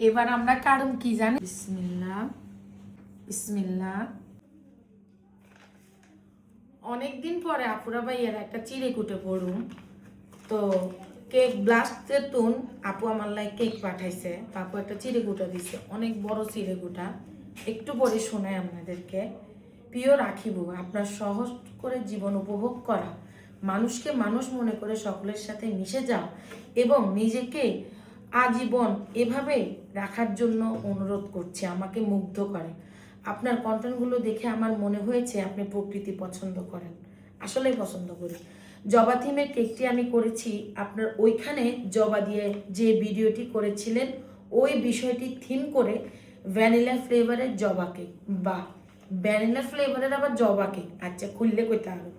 এবার আমরা কারণ কি জানি? বিসমিল্লাহ বিসমিল্লাহ। অনেকদিন পরে আপুরা ভাইয়ের একটা চিড়ে কুটে পড়ুন তো কেক ব্লাস্টের তুন আপু আমার লাই কেক পাঠাইছে। আপু একটা চিড়ে গুটা দিছে, অনেক বড় চিড়ে গুটা একটু পরে শোনাই আপনাদেরকে। প্রিয় রাখিব, আপনার সহজ করে জীবন উপভোগ করা। মানুষকে মানুষ মনে করে সকলের সাথে মিশে যাও এবং নিজেকে আজীবন এভাবে রাখার জন্য অনুরোধ করছে, আমাকে মুগ্ধ করে। আপনার কন্টেন্টগুলো দেখে আমার মনে হয়েছে আপনি প্রকৃতি পছন্দ করেন। আসলেই পছন্দ করি। জবা থিমের কেকটি আমি করেছি, আপনার ওইখানে জবা দিয়ে যে ভিডিওটি করেছিলেন, ওই বিষয়টি থিম করে ভ্যানিলা ফ্লেভারের জবা কেক বা ভ্যানিলা ফ্লেভারের আবার জবা কেক। আচ্ছা খুললে কইতে হবে।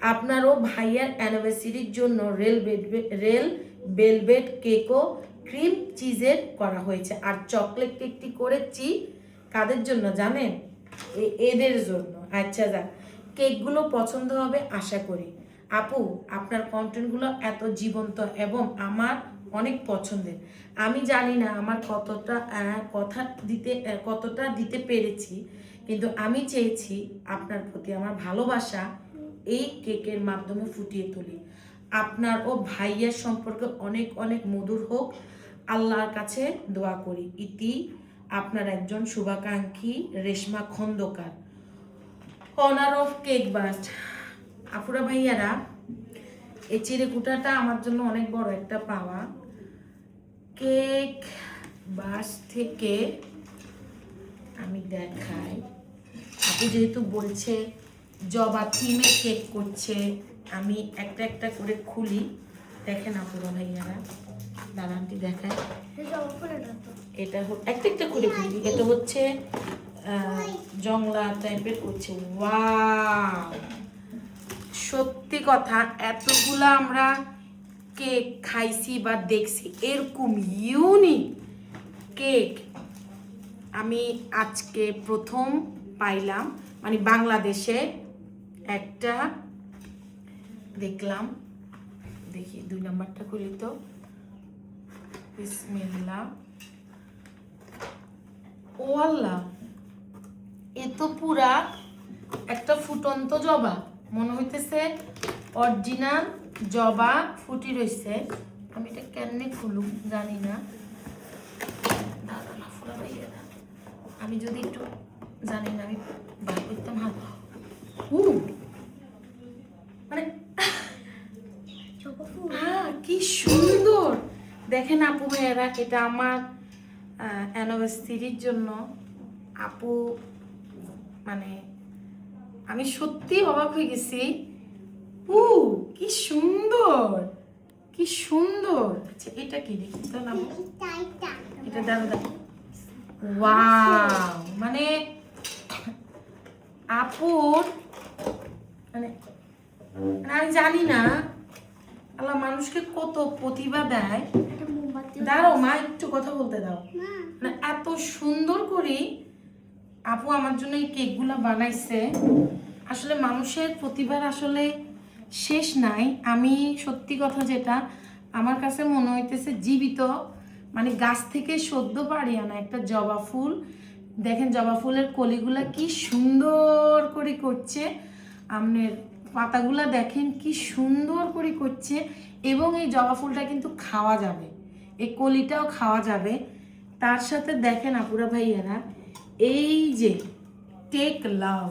আপনারও ভাইয়ার অ্যানিভার্সারির জন্য রেল বেড- রেল বেলভেট কেকও ক্রিম চিজের করা হয়েছে আর চকলেট কেকটি করেছি কাদের জন্য জানেন? এদের জন্য। আচ্ছা যাক কেকগুলো পছন্দ হবে আশা করি। আপু, আপনার কন্টেন্টগুলো এত জীবন্ত এবং আমার অনেক পছন্দের। আমি জানি না আমার কতটা কথা দিতে কতটা দিতে পেরেছি, কিন্তু আমি চেয়েছি আপনার প্রতি আমার ভালোবাসা এই কেকের মাধ্যমে ফুটিয়ে তুলি। আপনার ও ভাইয়ের সম্পর্কে অনেক অনেক মধুর হোক আল্লাহর কাছে দোয়া করি। ইতি আপনার একজন শুভাকাঙ্ক্ষী Reshma Khandakar. Honour of cake blast আপুরা ভাইয়ারা, এই চিড়েকুটাটা আমার জন্য অনেক বড় একটা পাওয়া। কেক বাস থেকে আমি দেখাই। আপু যেহেতু বলছে, জবা থিমে কেক করছে, আমি একটা একটা করে খুলি। দেখেন আপুরা ভাইয়ারা। দাঁড়ানটি দেখায় এটা একটা একটা করে খুলি এটা হচ্ছে জংলা টাইপের করছে। ওয়াও! সত্যি কথা এতগুলা আমরা কেক খাইছি বা দেখছি এরকম ইউনিক কেক আমি আজকে প্রথম পাইলাম। মানে বাংলাদেশে একটা দেখলাম। দেখি দুই নাম্বারটা খুলি তো। বিসমিল্লাহ। ও আল্লাহ, এ তো পুরা একটা ফুটন্ত জবা। মনে হইতেছে অরিজিনাল জবা ফুটি রইছে। আমি এটা কেমনে খুলুম জানি না। আমি যদি একটু জানি না, আমি বার করতাম হাত। হু মানে আহ, কি সুন্দর দেখেন আপু ভাইয়েরা, এটা আমার অ্যানিভার্সারির জন্য আপু মানে আমি সত্যি অবাক হয়ে গেছি। উ, কি সুন্দর কি সুন্দর। আচ্ছা এটা কি? দেখি তো না এটা দাও দাও। ওয়াও মানে আপুর মানে মানে আমি জানি না। আল্লাহ মানুষকে কত প্রতিভা দেয়। দাঁড়াও মা একটু কথা বলতে দাও। মানে এত সুন্দর করে আপু আমার জন্য এই কেকগুলো বানাইছে। আসলে মানুষের প্রতিভার আসলে শেষ নাই। আমি সত্যি কথা যেটা আমার কাছে মনে হইতেছে জীবিত মানে গাছ থেকে সদ্য পারি আনা একটা জবা ফুল। দেখেন জবা ফুলের কলিগুলা কি সুন্দর করে করছে। আপনার পাতাগুলা দেখেন কি সুন্দর করে করছে এবং এই জবা ফুলটা কিন্তু খাওয়া যাবে। এই কলিটাও খাওয়া যাবে। তার সাথে দেখেন আপুরা ভাইয়ারা, এই যে টেক লাভ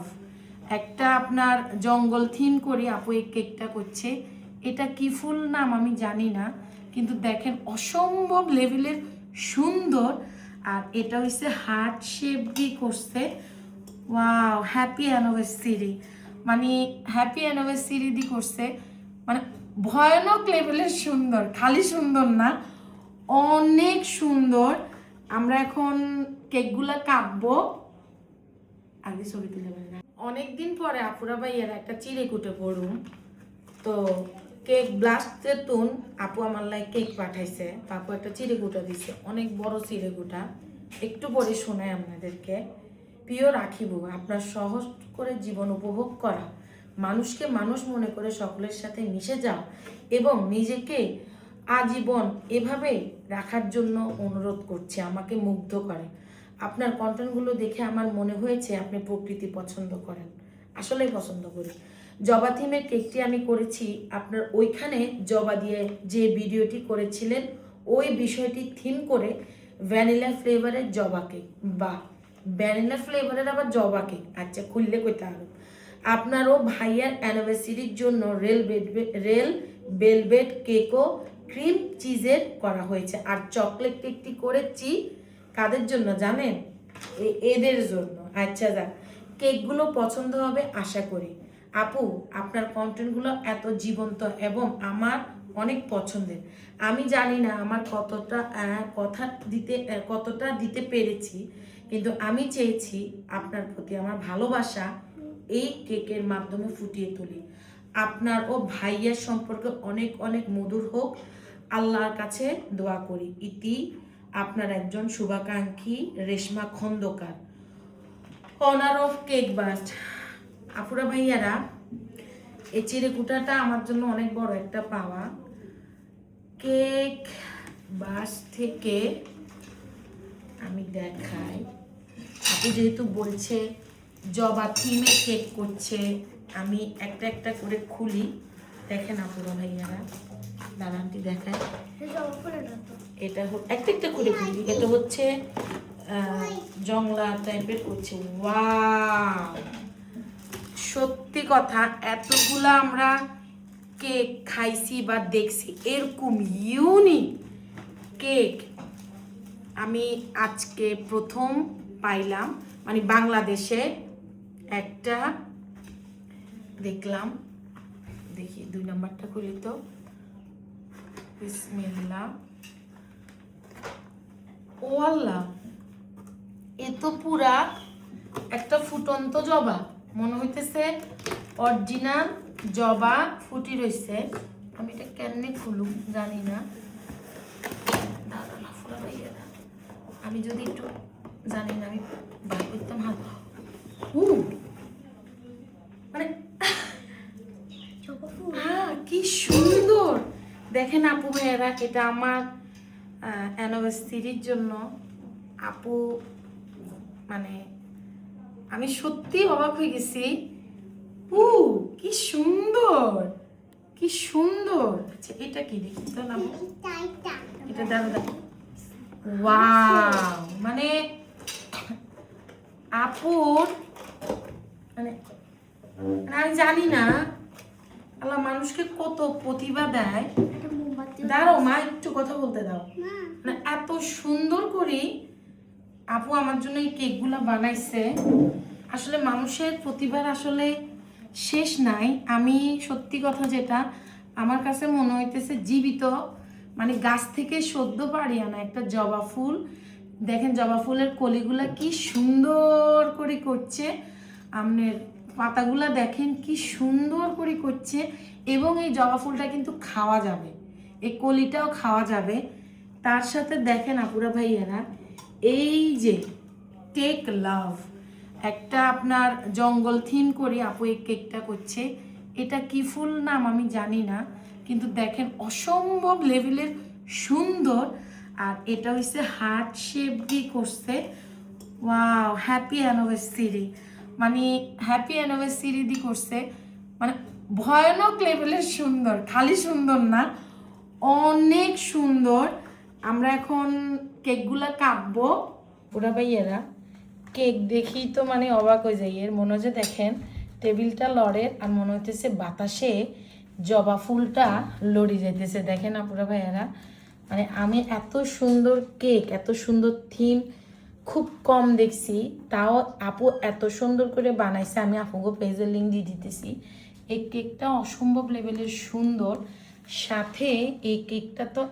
একটা আপনার জঙ্গল থিম করে আপু এই কেকটা করছে। এটা কি ফুল নাম আমি জানি না, কিন্তু দেখেন অসম্ভব লেভেলের সুন্দর। আর এটা হচ্ছে হার্ট শেপ দিয়ে করছে। ওয়াও হ্যাপি অ্যানিভার্সারি মানে হ্যাপি অ্যানিভার্সারি দি করছে। মানে ভয়ানক লেভেলের সুন্দর, খালি সুন্দর না, অনেক সুন্দর। আমরা এখন কেকগুলা কাটবো। আগে ছবি তুলে অনেকদিন পরে আপুরা ভাইয়ের একটা চিড়ে কুটে পড়ুন। তো কেক ব্লাস্টের তুন, আপু আমার লাই কেক পাঠাইছে। তো আপু একটা চিড়ে কুটা দিছে, অনেক বড় চিড়ে কুটা। একটু পরে শোনাই আপনাদেরকে। প্রিয় রাখিব, আপনার সহজ করে জীবন উপভোগ করা। মানুষকে মানুষ মনে করে সকলের সাথে মিশে যাও এবং নিজেকে আজীবন এভাবে রাখার জন্য অনুরোধ করছে, আমাকে মুগ্ধ করে। আপনার কন্টেন্টগুলো দেখে আমার মনে হয়েছে আপনি প্রকৃতি পছন্দ করেন। আসলেই পছন্দ করি। জবা থিমের কেকটি আমি করেছি, আপনার ওইখানে জবা দিয়ে যে ভিডিওটি করেছিলেন, ওই বিষয়টি থিম করে ভ্যানিলা ফ্লেভারের জবা কেক বা ভ্যানিলা ফ্লেভারের আবার জবা কেক আচ্ছা খুললে কইতে হবে। আপনারও ভাইয়ার অ্যানিভার্সারির জন্য রেল রেল বেলভেট কেকও ক্রিম চিজের করা হয়েছে। আর চকলেট কেকটি করেছি কাদের জন্য জানেন? এদের জন্য। আচ্ছা যাক। কেকগুলো পছন্দ হবে, আশা করি। আপু, আপনার কন্টেন্টগুলো এত জীবন্ত এবং আমার অনেক পছন্দের। আমি জানি না আমার কতটা কথা দিতে, কতটা দিতে পেরেছি। কিন্তু আমি চেয়েছি আপনার প্রতি আমার ভালোবাসা এই কেকের মাধ্যমে ফুটিয়ে তুলি। আপনার ও ভাইয়ের সম্পর্ক অনেক অনেক মধুর হোক, আল্লাহর কাছে দোয়া করি। ইতি আপনার একজন শুভাকাঙ্ক্ষী Reshma Khandakar. Honour of cake blast আপুরা ভাইয়ারা, এই চিড়েকুটাটা আমার জন্য অনেক বড় একটা পাওয়া। কেক বাস থেকে আমি দেখাই। আপু যেহেতু বলছে জবা থিমে কেক করছে আমি একটা একটা করে খুলি। দেখেন আপুরা ভাইয়ারা দাঁড়ানটি দেখায়। এটা একটা একটা করে খুলি। এটা হচ্ছে জংলা টাইপের করছে। ওয়াও সত্যি কথা এতগুলা আমরা কেক খাইছি বা দেখছি এরকম ইউনিক কেক। আমি আজকে প্রথম পাইলাম। মানে বাংলাদেশে একটা, দেখলাম, দেখি, দুই নাম্বারটা খুলি তো। বিসমিল্লাহ। ও এ তো পুরা একটা ফুটন্ত জবা। মনে হইতেছে অরিজিনাল জবা ফুটি রইছে। আমি এটা কেমনে খুলুম জানি না। দাঁড়া না ফুলা আমি যদি একটু জানি না আমি বার করতাম হাত। উ মানে কি সুন্দর! দেখেন আপু ভাইয়েরা এটা আমার অ্যানিভার্সারির জন্য আপু মানে আমি সত্যি অবাক হয়ে গেছি। উ কি সুন্দর! কি সুন্দর! আচ্ছা এটা কি দেখি? তো না এটা দাঁড়া দাঁড়া ওয়াও! মানে আপুর মানে মানে আমি জানি না আল্লাহ মানুষকে কত প্রতিভা দেয়। দাঁড়াও মা একটু কথা বলতে দাও। মানে এত সুন্দর করে আপু আমার জন্য এই কেকগুলো বানাইছে। আসলে মানুষের প্রতিভার আসলে শেষ নাই। আমি সত্যি কথা যেটা আমার কাছে মনে হইতেছে জীবিত মানে গাছ থেকে সদ্য পারি আনা একটা জবা ফুল। দেখেন জবা ফুলের কলিগুলা কি সুন্দর করে করছে। আপনার পাতাগুলা দেখেন কি সুন্দর করে করছে এবং এই জবা ফুলটা কিন্তু খাওয়া যাবে। এই কলিটাও খাওয়া যাবে। তার সাথে দেখেন আপুরা ভাইয়েরা, এই যে টেক লাভ একটা আপনার জঙ্গল থিম করে আপু এই কেকটা করছে। এটা কি ফুল নাম আমি জানি না, কিন্তু দেখেন অসম্ভব লেভেলের সুন্দর আর এটা হচ্ছে হার্ট শেপ দিয়ে করছে। ওয়াও হ্যাপি অ্যানিভার্সারি মানে হ্যাপি অ্যানিভার্সারি দিয়ে করছে। মানে ভয়ানক লেভেলের সুন্দর, খালি সুন্দর না, অনেক সুন্দর। আমরা এখন কেকগুলা কাটবো। ওরা ভাইয়েরা, কেক দেখি তো মানে অবাক হয়ে যাই। এর মনে হচ্ছে দেখেন, টেবিলটা লড়ের আর মনে হইতেছে বাতাসে জবা ফুলটা লড়ি যাইতেছে। দেখেন আপুরা ভাইয়েরা মানে আমি এত সুন্দর কেক, এত সুন্দর থিম খুব কম দেখছি। তাও আপু এত সুন্দর করে বানাইছে, আমি আপুকে পেজের লিঙ্ক দিয়ে দিতেছি। এই কেকটা অসম্ভব লেভেলের সুন্দর। সাথে এই কেকটা তো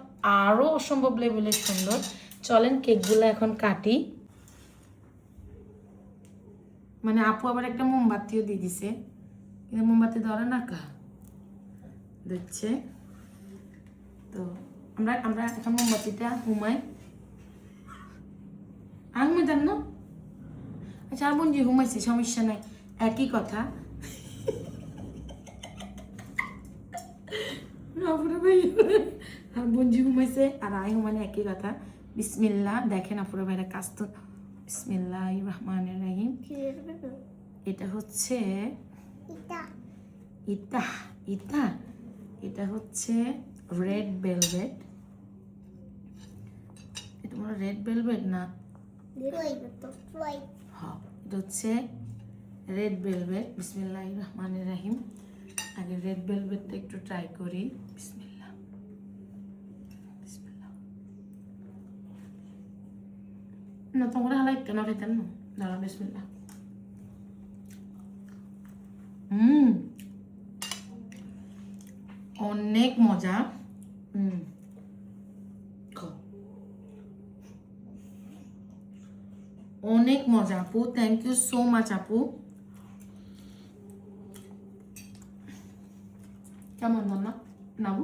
আরও অসম্ভব লেভেলের সুন্দর। চলেন কেকগুলো এখন কাটি। মানে আপু আবার একটা মোমবাতিও দিয়ে দিছে। কিন্তু মোমবাতি ধরে না কা? দিচ্ছে তো আমরা আমরা এখন মোমবাতিটা হুমাই আর হুমাই না? আচ্ছা আর বোন যে হুমাইছি সমস্যা নাই একই কথা। আপুরা ভাই আর বঞ্জি ঘুমাইছে আর আই ঘুমানে একই কথা। বিসমিল্লা দেখেন আপুরা ভাইরা কাজ তো বিসমিল্লাহ রহমান রাহিম। এটা হচ্ছে ইতা ইতা। এটা হচ্ছে রেড ভেলভেট। মনে রেড ভেলভেট না? হ্যাঁ হচ্ছে রেড ভেলভেট বিসমিল্লাহ রহমান রাহিম। আগে রেড ভেলভেটটা একটু ট্রাই করি। না, তোমরা হালাই কেন খেতেন না? দাঁড়া অনেক মজা। হুম খাও। অনেক মজা আপু থ্যাংক ইউ সো মাচ আপু। কেমন রান্না নাবু?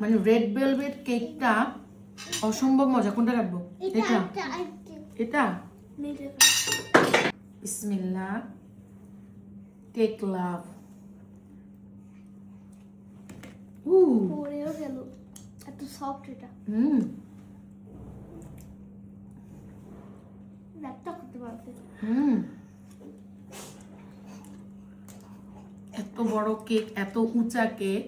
মানে রেড ভেলভেট কেকটা অসম্ভব মজা কোনটা রাখব? এটা এটা। বিসমিল্লাহ। কেক লাভ উ পড়েও গেল। এত সফট এটা। হুম। ল্যাপটপ করতে পারবে হুম। এত বড় কেক এত উঁচা কেক।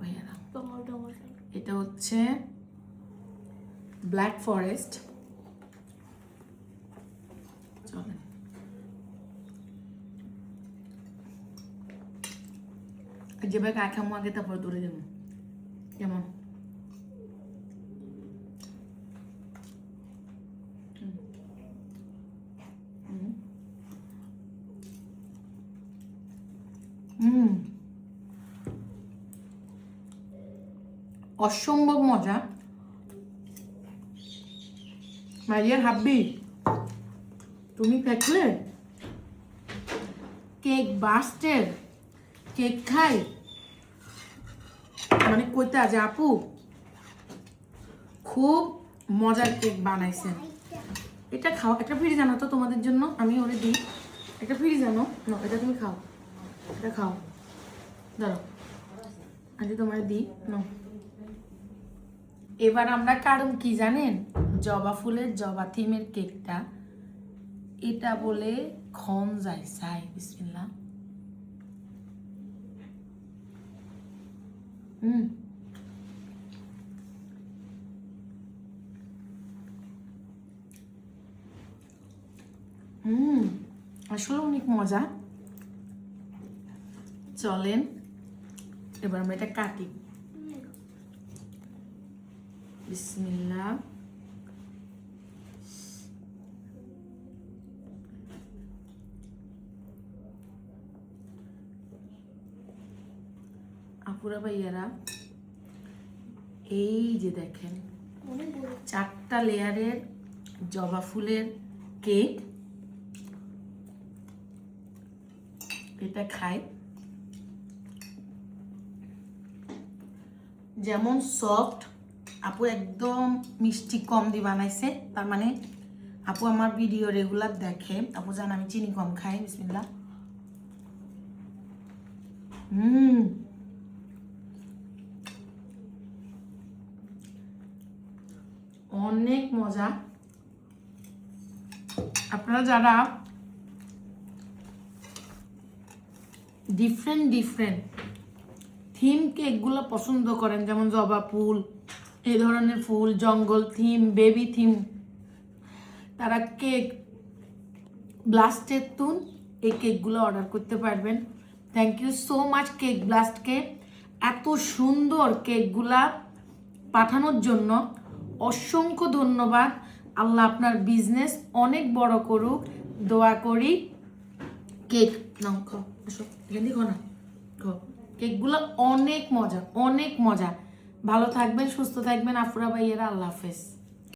ভাইয়ারা এটা হচ্ছে ব্ল্যাক ফরেস্ট চলেন। যেভাবে কাখামো আগে তারপর দূরে যাব কেমন? হুম। অসম্ভব মজা। মারিয়ার হাব্বি, তুমি থাকলে কেক বাস্টের, কেক খাই। মানে কইতে আছে আপু? খুব মজার কেক বানাইছেন। এটা খাও, একটা ফ্রি জানো তো তোমাদের জন্য, আমি ওরে দিই। একটা ফ্রি জানো না এটা তুমি খাও। এটা খাও আজকে তোমার দিই। নাও। এবার আমরা কারণ কি জানেন? জবা ফুলের জবা থিমের কেকটা। এটা বলে খন যায়। সাই বিসমিল্লা হুম। হুম। আসলে অনেক মজা। চলেন, এবার আমরা এটা কাটি। বিসমিল্লাহ। আপুরা ভাইয়ারা, এই যে দেখেন, চারটা লেয়ারের জবা ফুলের কেক, এটা খাই যেমন সফট আপু একদম মিষ্টি কম দিয়ে বানাইছে। তার মানে আপু আমার ভিডিও রেগুলার দেখে। আপু জান আমি চিনি কম খাই বিসমিল্লা হুম। অনেক মজা। আপনারা যারা ডিফারেন্ট ডিফারেন্ট থিম কেকগুলো পছন্দ করেন, যেমন জবা ফুল, এই ধরনের ফুল, জঙ্গল থিম বেবি থিম তারা কেক ব্লাস্টের তুন এই কেকগুলো অর্ডার করতে পারবেন। Thank you so much cake ব্লাস্টকে এত সুন্দর কেকগুলা পাঠানোর জন্য অসংখ্য ধন্যবাদ। আল্লাহ আপনার বিজনেস অনেক বড় করুক। দোয়া করি। কেক নাও, খাও খাও না, খাও। কেকগুলো অনেক মজা অনেক মজা। ভালো থাকবেন সুস্থ থাকবেন। আফুরা ভাইয়েরা আল্লাহ হাফেজ।